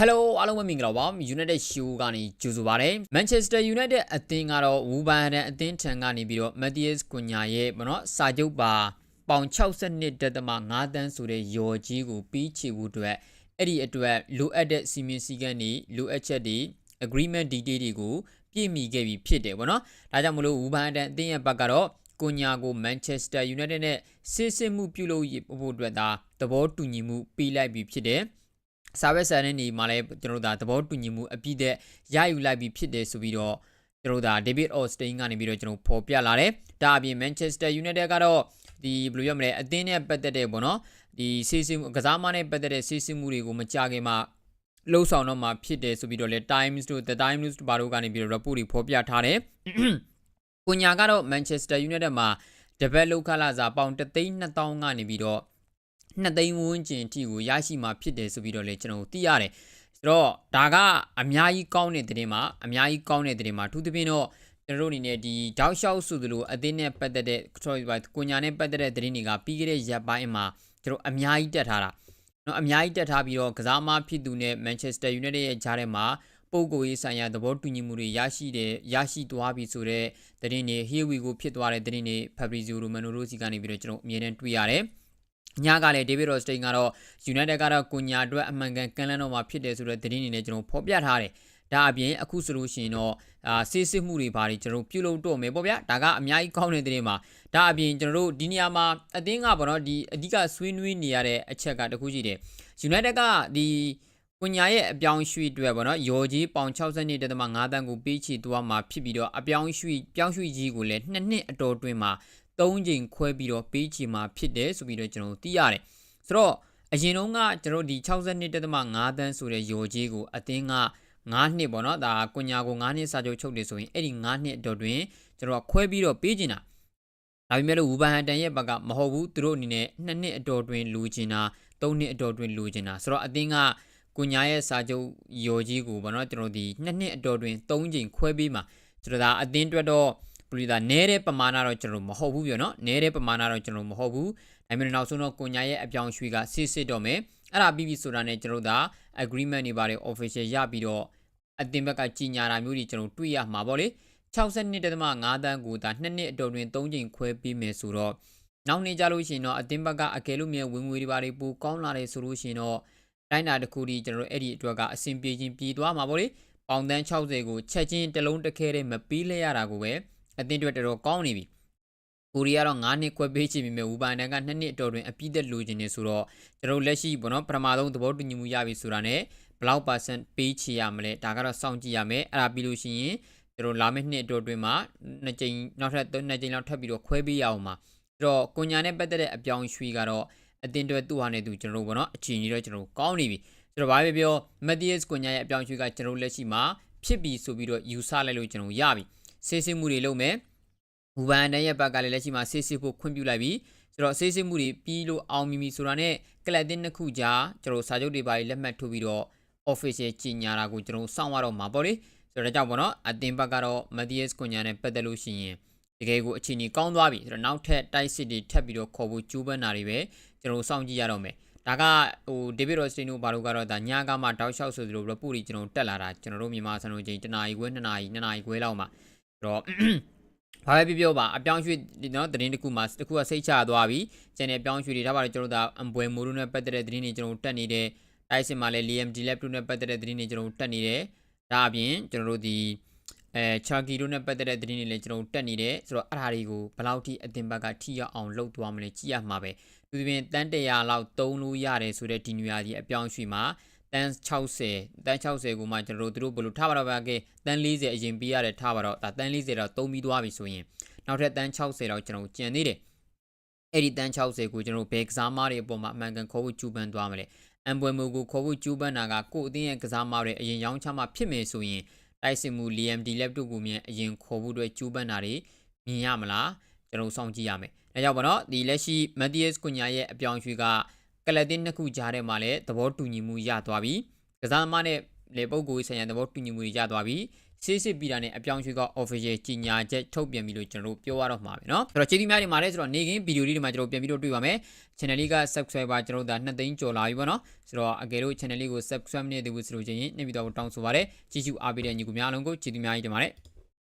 Hello အားလုံးပဲမင်္ဂလာပါ United Show ကနေကြိုဆိုပါရစေ Manchester United အသင်းကတော့ Wolverhampton အသင်းထံကနေပြီးတော့ Matthias Cunha ရဲ့ဗောနော်စာချုပ်ပါပေါင်62.5တန်းဆိုတဲ့ရော်ကြီးကိုပြီးချေဖို့အတွက်အဲ့ဒီအတွက်လိုအပ်တဲ့စီမင်းစည်းကမ်းတွေလိုအပ်ချက်တွေ agreement detail တွေကိုပြည့်မီခဲ့ပြီဖြစ်တယ်ဗောနော်ဒါကြောင့်မလို့ Wolverhampton အသင်းရဲ့ဘက်ကတော့ကွန်ညာကို Manchester United နဲ့စစ်စစ်မှုပြုလုပ်ဖို့အတွက်ဒါသဘောတူညီမှုပေးလိုက်ပြီဖြစ်တယ် စာပဲစာနဲ့နေမှာလည်းကျွန်တော်တို့ဒါသဘောတူညီမှုအပြည့်တဲ့ရယူလိုက်ပြီဖြစ်တယ်ဆိုပြီးတော့ကျွန်တော်တို့ဒါ David Ornstein ကနေပြီးတော့ကျွန်တော်ဖော်ပြလာတယ်ဒါအပြင် Manchester United ကတော့ဒီဘယ်လိုရမလဲအသင်းနဲ့ပတ်သက်တဲ့ပေါ့နော်ဒီစီစီကစားမနဲ့ပတ်သက်တဲ့စီစီမှုတွေကိုမကြခင်မှာလှုပ်ဆောင်တော့မှာဖြစ်တယ်ဆိုပြီးတော့လေ Times တို့ The Times News ဘာတို့ကနေပြီးတော့ report တွေဖော်ပြထားတယ်ကိုညာကတော့ Manchester United မှာ develop ခလာစားပေါင်3သိန်း2000ကနေပြီးတော့ 2သိန်းဝန်းကျင်အထိကိုရရှိမှာဖြစ်တယ်ဆိုပြီးတော့လေကျွန်တော်သိရတယ်ဆိုတော့ဒါကအများကြီးကောင်းတဲ့သတင်းမှာအများကြီးကောင်းတဲ့သတင်းမှာအထူးသဖြင့်တော့ကျွန်တော်တို့အနေနဲ့ဒီတောက်လျှောက်ဆိုသလိုအသင်းနဲ့ပတ်သက်တဲ့ sorry ကိုညာနဲ့ပတ်သက်တဲ့သတင်းတွေကပြီးခဲ့တဲ့ရက်ပိုင်းမှာကျွန်တော်အများကြီးတက်ထားတာနော်အများကြီးတက်ထားပြီးတော့ကစားမဖြစ်သူနဲ့ Manchester United ရဲ့ဂျားထဲမှာပုံကိုရေးဆိုင်ရာသဘောတူညီမှုတွေရရှိတယ်ရရှိသွားပြီဆိုတော့သတင်းတွေ here we go ဖြစ်သွားတဲ့သတင်းတွေ Fabrizio Romano တို့စီကနေပြီးတော့ကျွန်တော်အမြဲတမ်းတွေ့ရတယ် ညကလည်း David Rostein ကတော့ United ကတော့ကိုညာအတွက်အမှန်ကန်ကန်လန်းတော့မှာဖြစ်တယ်ဆိုတဲ့သတင်းတွေနဲ့ကျွန်တော်ဖော်ပြထားတယ်။ဒါအပြင်အခုဆိုလို့ရှိရင်တော့အာစစ်စစ်မှုတွေဘာတွေကျွန်တော်ပြုလုပ်တော့မယ်ပေါ့ဗျာ။ဒါကအများကြီးကောင်းတဲ့သတင်းပါ။ဒါအပြင်ကျွန်တော်တို့ဒီနေရာမှာအသင်းကပေါ့နော်ဒီအဓိကဆွေးနွေးနေရတဲ့အချက်ကတခုရှိတယ်။ United ကဒီကိုညာရဲ့အပြောင်းရွှေ့အတွက်ပေါ့နော်ရော်ကြီးပေါင်62.5တန်းကိုပေးချေသွားမှာဖြစ်ပြီးတော့အပြောင်းရွှေ့ပြောင်းရွှေ့ကြီးကိုလည်းနှစ်နှစ်အတော်တွင်မှာ ၃ချိန်ခွဲပြီးတော့ပေးချေမှာဖြစ်တယ်ဆိုပြီးတော့ကျွန်တော်သိရတယ်ဆိုတော့အရင်တုန်းကကျွန်တော်ဒီ62.5တန်းဆိုတဲ့ရော်ကြီးကိုအသင်းက9နှစ်ပေါ့နော်ဒါကွညာကို9နှစ်စာချုပ်ချုပ်တယ်ဆိုရင်အဲ့ဒီ9နှစ်အတော်တွင်ကျွန်တော်ကခွဲပြီးတော့ပေးချင်တာဒါပေမဲ့လို့ဝူဘန်ဟန်တန်ရဲ့ဘက်ကမဟုတ်ဘူးသူတို့အနေနဲ့2နှစ်အတော်တွင်လူချင်တာ3နှစ်အတော်တွင်လူချင်တာဆိုတော့အသင်းကကိုညာရဲ့စာချုပ်ရော်ကြီးကိုပေါ့နော်ကျွန်တော်ဒီ2နှစ်အတော်တွင်3ချိန်ခွဲပြီးမှကျွန်တော်ဒါအသင်းအတွက်တော့ ပလီဒါနဲတဲ့ပမာဏတော့ကျွန်တော်မဟုတ်ဘူးပြနော်နဲတဲ့ပမာဏတော့ကျွန်တော်မဟုတ်ဘူးဒါပေမဲ့နောက်ဆုံးတော့ကိုညာရဲ့အပြောင်းရွှေ့ကစစ်စစ်တော့မယ်အဲ့ဒါပြီးပြီဆိုတာနဲ့ကျွန်တော်ဒါ agreement တွေပါတယ် official ရပြီးတော့အသင်းဘက်ကကြီးညာတာမျိုးတွေကျွန်တော်တွေ့ရမှာပေါ့လေ62.5တန်းကိုဒါနှစ်နှစ်အတော်တွင်3ချိန်ခွဲပြီးမယ်ဆိုတော့နောက်နေ့ကြလို့ရှိရင်တော့အသင်းဘက်ကအကယ်လို့မြေဝင်ငွေတွေပါတယ်ပိုကောင်းလာတယ်ဆိုလို့ရှိရင်တော့တိုင်းတာတစ်ခုဒီကျွန်တော်တို့အဲ့ဒီအတွက်ကအဆင်ပြေချင်းပြေသွားမှာပေါ့လေပေါင်တန်း60ကိုချက်ချင်းတစ်လုံးတစ်ခဲတည်းမပြီးလဲရတာကိုပဲ အသင်းအတွက်တော်တော်ကောင်းနေပြီကိုရီးယားတော့9နှစ်ခွဲပေးချင်ပြီမဲ့ဝူဘန်တန်က2နှစ်အတော်တွင်အပြည့်သက်လိုချင်နေဆိုတော့ကျွန်တော်လက်ရှိပေါ့နော်ပထမဆုံးသဘောတူညီမှုရပြီဆိုတာနဲ့ဘလောက်ပါစံပေးချရမလဲဒါကတော့စောင့်ကြည့်ရမယ်အဲ့ဒါပြီးလို့ရှိရင်ကျွန်တော်လာမယ့်နှစ်အတော်တွင်မှာနှစ်ကြိမ်နောက်ထပ်နှစ်ကြိမ်လောက်ထပ်ပြီးတော့ခွဲပေးရအောင်ပါအဲ့တော့ကွန်ညာနဲ့ပတ်သက်တဲ့အပြောင်းရွှေ့ကတော့အတင်းတွေသူ့ဟာနဲ့သူကျွန်တော်တို့ပေါ့နော်အချိန်ကြီးတော့ကျွန်တော်ကောင်းနေပြီဆိုတော့ဘာပဲပြော Matthias ကွန်ညာရဲ့အပြောင်းရွှေ့ကကျွန်တော်လက်ရှိမှာဖြစ်ပြီဆိုပြီးတော့ယူဆလိုက်လို့ကျွန်တော်ရပြီ ဆေးစစ်မှုတွေလုပ်မယ်ဘူဘန်တန်ရဲ့ဘက်ကလည်းလက်ရှိမှာဆေးစစ်ဖို့ခွင့်ပြုလိုက်ပြီဆိုတော့ဆေးစစ်မှုတွေပြီးလို့အောင်မီမီဆိုတာနဲ့ကလပ်တင်နှစ်ခုကြားကျွန်တော်စာချုပ်တွေပါလက်မှတ်ထိုးပြီးတော့ official ကြီးညာတာကိုကျွန်တော်စောင့်ရတော့မှာပေါ့လေဆိုတော့ဒါကြောင့်ပေါ့နော်အတင်ဘက်ကတော့ Matthias ကွန်ညာနဲ့ပတ်သက်လို့ရှိရင်တကယ်ကိုအခြေအနေကောင်းသွားပြီဆိုတော့နောက်ထပ်တိုက်စစ်တွေထပ်ပြီးတော့ခေါ်ဖို့ကြိုးပမ်းတာတွေပဲကျွန်တော်စောင့်ကြည့်ရတော့မယ်ဒါကဟို David Rostein တို့ဘာလို့ကတော့ဒါညကမှတောက်လျှောက်ဆိုသလို report တွေကျွန်တော်တက်လာတာကျွန်တော်တို့မြန်မာစံတော်ချိန်တနာရီခွဲ2နာရီ2နာရီခွဲလောက်မှာဆို တော့ဘာပဲပြောပြောပါအပြောင်းရွှေ့နော်သတင်းတစ်ခုမှာတစ်ခုကစိတ်ချသွားပြီကျန်တဲ့အပြောင်းရွှေ့တွေဒါပါတော့ကျွန်တော်တို့ဒါအပွဲမိုးတို့နဲ့ပတ်သက်တဲ့သတင်းတွေကျွန်တော်တက်နေတယ်တိုက်စစ်မှာလည်း Liam Delap တို့နဲ့ပတ်သက်တဲ့သတင်းတွေကျွန်တော်တက်နေတယ်ဒါအပြင်ကျွန်တော်တို့ဒီအဲချာကီတို့နဲ့ပတ်သက်တဲ့သတင်းတွေလည်းကျွန်တော်တက်နေတယ်ဆိုတော့အဲ့ဒါတွေကိုဘယ်လောက်ထိအသင်ဘက်ကထိရောက်အောင်လုပ်သွားမလဲကြည့်ရမှာပဲသူပြင်တန်း100လောက်သုံးလို့ရတယ်ဆိုတဲ့ဒီနွေရာသီအပြောင်းရွှေ့မှာ တန်း60တန်း60ကိုမှကျွန်တော်တို့တို့ဘယ်လိုထားပါတော့ပါကဲတန်း40အရင်ပေးရတယ်ထားပါတော့ဒါတန်း40တော့သုံးပြီးသွားပြီဆိုရင်နောက်ထပ်တန်း60တော့ကျွန်တော်ကြံသေးတယ်အဲ့ဒီတန်း60ကိုကျွန်တော်ဘယ်ကစားမားတွေအပေါ်မှာအမှန်ကန်ခေါ်ဖို့ကြိုးပမ်းသွားမလဲအမ်ပွဲမူကိုခေါ်ဖို့ကြိုးပမ်းတာကကို့အသင်းရဲ့ကစားမားတွေအရင်ရောင်းချမှဖြစ်မယ်ဆိုရင်တိုက်စစ်မှု Liam Delap တို့ကိုမြန်အရင်ခေါ်ဖို့အတွက်ကြိုးပမ်းတာတွေမြင်ရမလားကျွန်တော်စောင့်ကြည့်ရမယ်။ဒါကြောင့်ဗောနော်ဒီလက်ရှိ Matthias Cunha ရဲ့အပြောင်းရွှေ့က ကလပ်တင်နှစ်ခုကြားထဲမှာလည်းသဘောတူညီမှုရသွားပြီ။ကစားသမားနဲ့လေပုဂ္ဂိုလ်ဆိုင်ရာသဘောတူညီမှုရသွားပြီ ဆေးစစ်ပြီးတာနဲ့အပြောင်းရွှေ့က official ကြီးညာချက်ထုတ်ပြန်ပြီလို့ကျွန်တော်တို့ပြောရတော့မှာပဲเนาะဆိုတော့ကျေးဇူးများတင်ပါတယ်ဆိုတော့နေကင်းဗီဒီယိုလေးတွေမှာကျွန်တော်ပြန်ပြီးတော့တွေ့ပါမယ် channel လေးက subscriber ကျွန်တော်တို့ဒါ2သိန်းကျော်လာပြီပေါ့နော်ဆိုတော့အကယ်လို့ channel လေးကို subscribe မလုပ်သေးဘူးဆိုလို့ချင်းနေပြီးတော့တောင်းဆိုပါရစေကြည့်ရှုအားပေးတဲ့ညီကိုများအားလုံးကိုကျေးဇူးများကြီးတင်ပါတယ်